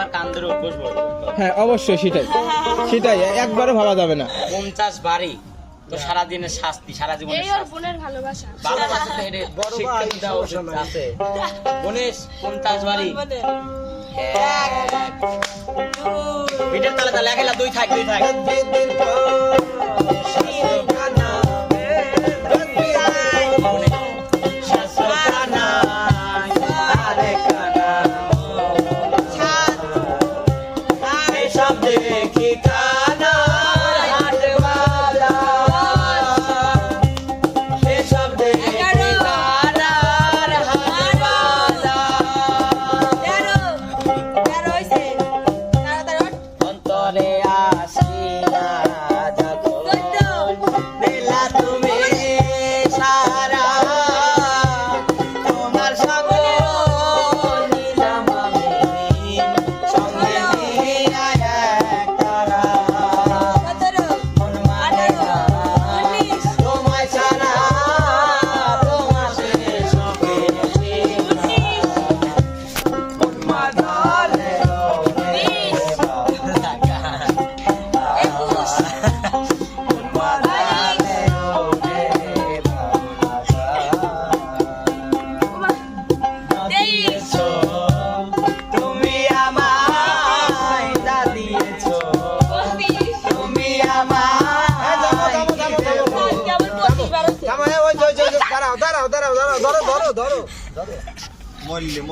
আবার কান ধরে অভ্যাস পড়বে হ্যাঁ অবশ্যই সেটাই সেটাই একবারও ভাবা যাবে না পঞ্চাশ বাড়ি তো সারাদিনের শাস্তি সারা জীবনের এই ওর শাস্তি বোনের ভালোবাসা ভালোবাসা তো এটা আছে বাড়ি পিঠের তালে তালে একেলা দুই থাক দুই থাক দাঁড়াও, দাঁড়াও, দাঁড়াও, ধরো, ধরো, ধরো, ধরো।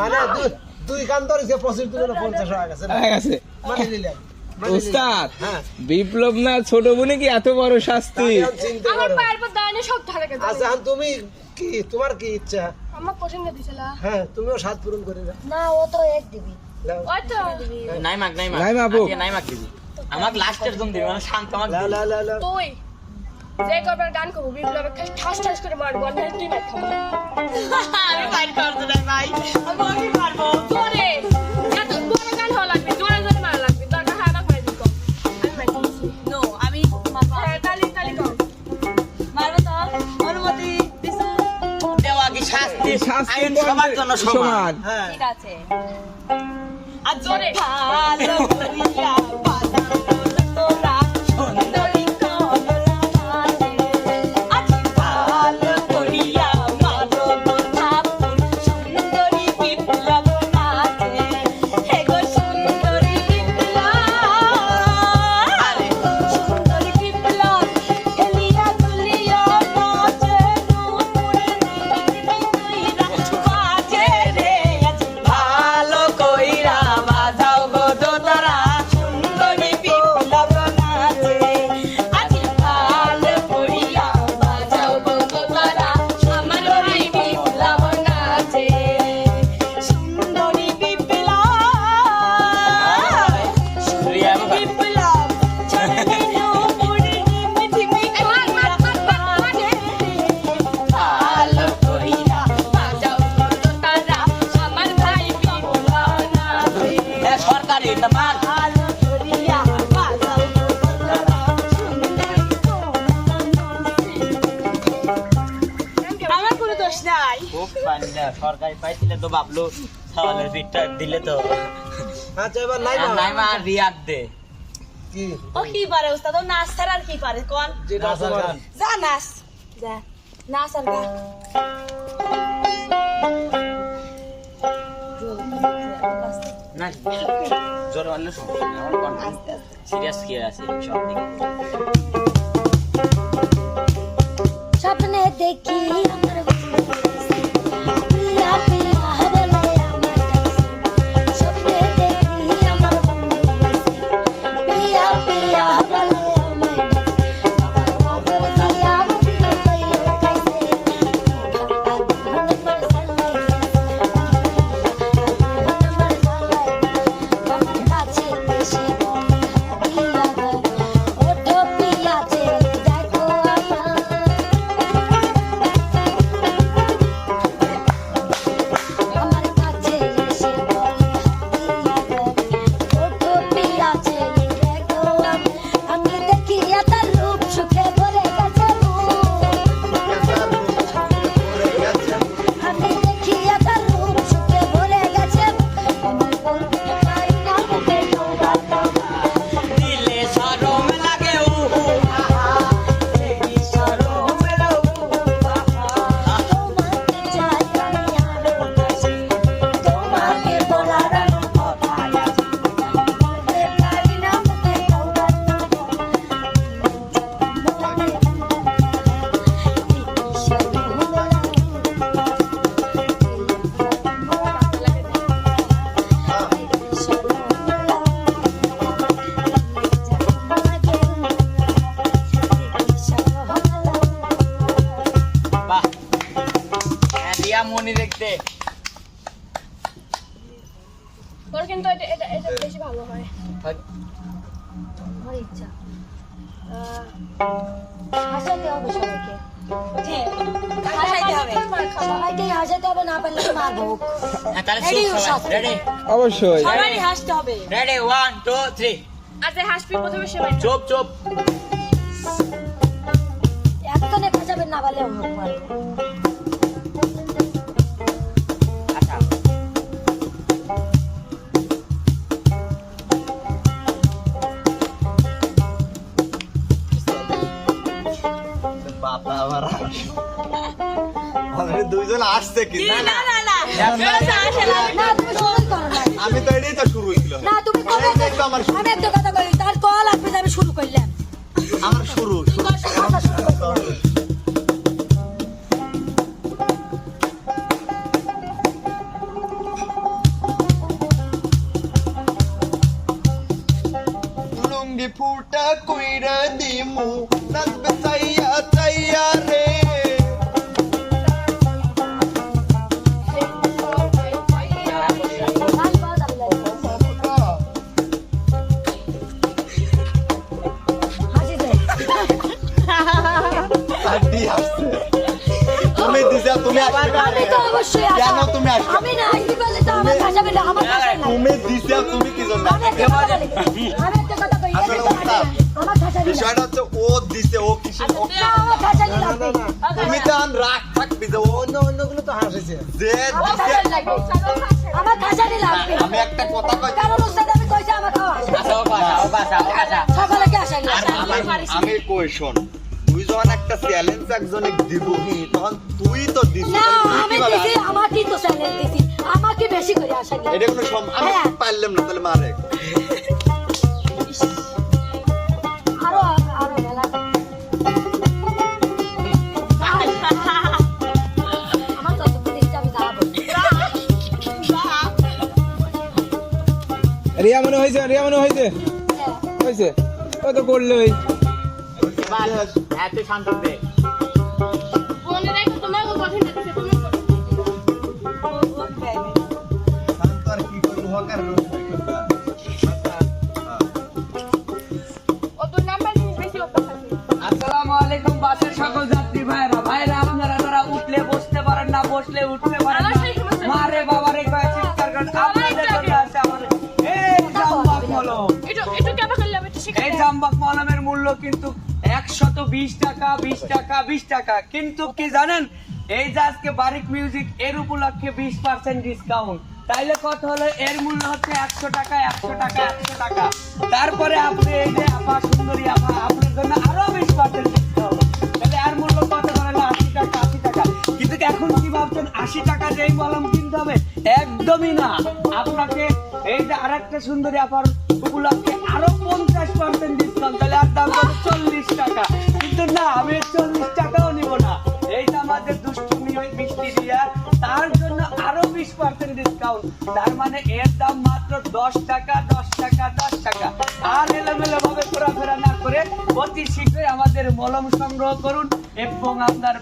মানে দুই- দুই কান ধরেছে, পঁচিশ দুগুণে পঞ্চাশ হয়ে গেছে হয়ে গেছে। মানে নিলাম, উস্তাদ হ্যাঁ, বিপ্লব না ছোট বোনে কি এত বড় শাস্তি? আমার পায়ের পর দাঁড়ানো সব ধারে গেছে আচ্ছা, তুমি কি তোমার কি ইচ্ছা? আমার পছন্দ দিছিল হ্যাঁ তুমিও সাত পূরণ করে দাও। না ও তো এক দিবি। ওই তো। নাই মাগ নাই মাগ নাই মাগ, আপু। আজকে নাই মাগ দিবি। আমাকে লাস্টের জন দিবি মানে শান্ত আমাকে। তুই। যে করবার গান করব বিপ্লবে খালি ঠাস ঠাস করে মারবো আর নাহলে তুই খাব। আমি ফাইট করতে নাই ভাই আমি আমি পারব জোরে এত বড় গান হওয়া লাগবে জোরে জোরে মারা লাগবে দরকার হয় আমাকে মার দিত আমি মার নো আমি হ্যাঁ, তালি তালি কর মারবো তো অনুমতি দিছো? দেওয়া কি শাস্তি। শাস্তি সবার জন্য সমান। সমান। হ্যাঁ, ঠিক আছে। আর জোরে। ভালো খুব সরকারি পাইছিলে তো বাবলু তাহলে পিঠটা দিলে তো। আচ্ছা এবার নাই মা। নাই মা রিয়াদ দে। কি? ও কি পারে ওস্তাদ ও নাচ ছাড়া আর কি পারে? কোন। যা নাচ। যা নাচ আর গা না জোরে মারলে সমস্যা নেই আমার কনফিডেন্স সিরিয়াস কি আছে? সব দিকে স্বপ্নে দেখি এটা এটা বেশি ভালো হয়। আমার ইচ্ছা। হাসাতে হবে সবাইকে। হ্যাঁ। রেডি অবশ্যই। হাসতে হবে। রেডি ওয়ান টু থ্রি হাসবি প্রথমে সেমাই চুপ চুপ। একজনে বাঁচাবেন না পারলে দুইজন কি? না না। না না আমি তো এটাই তো শুরু হয়েছিল। না তুমি আমার আমি একটা কথা বলি তার কল আসবে আমি শুরু করলাম। আমার শুরু ফুটা কইরা দিমু নাচবে চাইয়া চাইয়া রে। আমি তো অবশ্যই কেন তুমি আসবে? আমি না আসতে পারলে তো আমার হাসাবে না আমার হাসাবে না তুমি দিছা তুমি কি জন্য? আমি একটা কথা বলি। আমি একটা কথা ওস্তাদ, আমার হাসাবে বিষয়টা হচ্ছে ও দিছে ও কিসে ও না আমার লাগবে তুমি তো আন রাগ থাকবি যে অন্য অন্যগুলো তো হাসিছে। যে দিছে হাসাবে লাগবে আমার লাগবে আমি একটা কথা কই কারণ ওস্তাদ আমি কইছি আমার খাওয়া আচ্ছা ও বাসা ও বাসা ও বাসা সকালে কে আসেন আমি- কই শোন? যখন একটা চ্যালেঞ্জ একজনে দিবহি। তখন তুই তো দিস না আমি দিছি আমাকে তো চ্যালেঞ্জ দিছি। আমাকে বেশি করে আসেন এটা কোনো সম আমি হ্যাঁ। পারলাম না তাহলে মারে। আরও আরও মেলা। রিয়া মনে হয়েছে রিয়া মনে হয়েছে। হ্যাঁ। হয়েছে। ও তো করলোই হ্যাঁ তোমাকে কঠিন লাগছে তুমি আলাইকুম বাসের সকল যাত্রী ভাইরা ভাইরা আপনারা যারা উঠলে বসতে পারেন না বসলে উঠতে পারেন। মারে বাবারে কয়ে চিৎকার করেন। আপনাদের জন্য আছে আমার এই জাম্বাক মলম। একটু একটু কেমন করলাম? একটু শিখে এই জাম্বাক মলমের মূল্য কিন্তু বিশ টাকা বিশ টাকা বিশ টাকা। কিন্তু কি জানেন, এই যে আজকে বারিক মিউজিক এর উপলক্ষে বিশ পার্সেন্ট ডিসকাউন্ট তাইলে কত হলো? এর মূল্য হচ্ছে একশো টাকা একশো টাকা একশো টাকা। তারপরে আপনি এই যে আপা সুন্দরী আপা, আপনার জন্য আরও বিশ পার্সেন্ট ডিসকাউন্ট তাহলে আর মূল্য কত না আশি টাকা আশি টাকা। কিন্তু এখন কি ভাবছেন? আশি টাকা যেই মলম কিনতে হবে, একদমই না। আপনাকে এই যে আর একটা সুন্দরী আপার উপলক্ষে আরও পঞ্চাশ পার্সেন্ট ডিসকাউন্ট তাহলে আর দাম চল্লিশ টাকা। মানে আমাদের মলম সংগ্রহ করুন এবং আপনার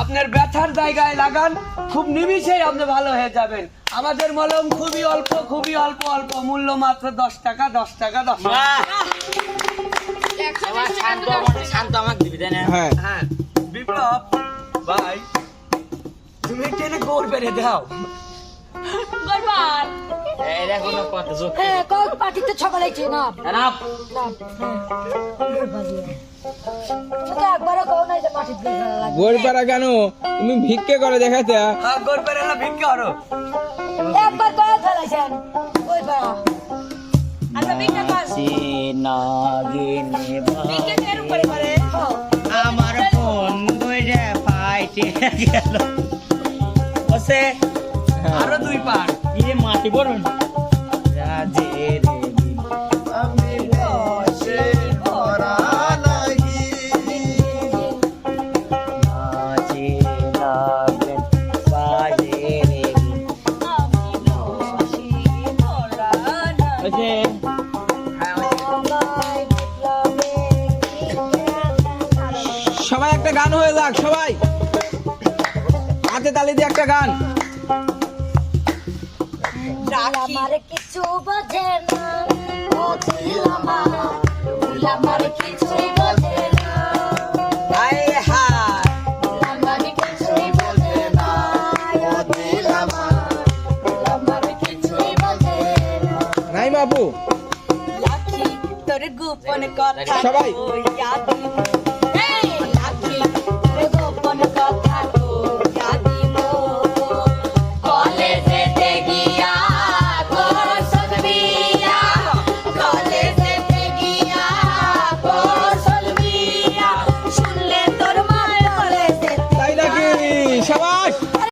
আপনার ব্যথার জায়গায় লাগান। খুব নিমিষেই আপনি ভালো হয়ে যাবেন। আমাদের মলম খুবই অল্প খুবই অল্প অল্প। মূল্য মাত্র দশ টাকা দশ টাকা দশ টাকা। শান্ত আমার- শান্ত আমাকে দিবি তাই না? হ্যাঁ। হ্যাঁ বিপ্লব ভাই তুমি টেনে গোল বেড়ে দাও। গরবার এটা কোনো কথা যোগ হ্যাঁ পার্টিতে ছিল না না কেন? তুমি ভিক্ষে করে দেখাতে ভিক্ষা করো। একবার ফেলাইছেন। করে হ্যাঁ। আমার ফোন রে পাইতে গেল আরও দুই পার ইয়ে মাটি বরুন রাজে আমার কিছু বোঝে না। ও দিল আমার আমার কিছুই বোঝে না। হায় হায়। আমার কিছুই বোঝে না। ও দিল আমার দিল বোঝে না। নাইমা আপু রাখি তোর গোপন কথা সবাই।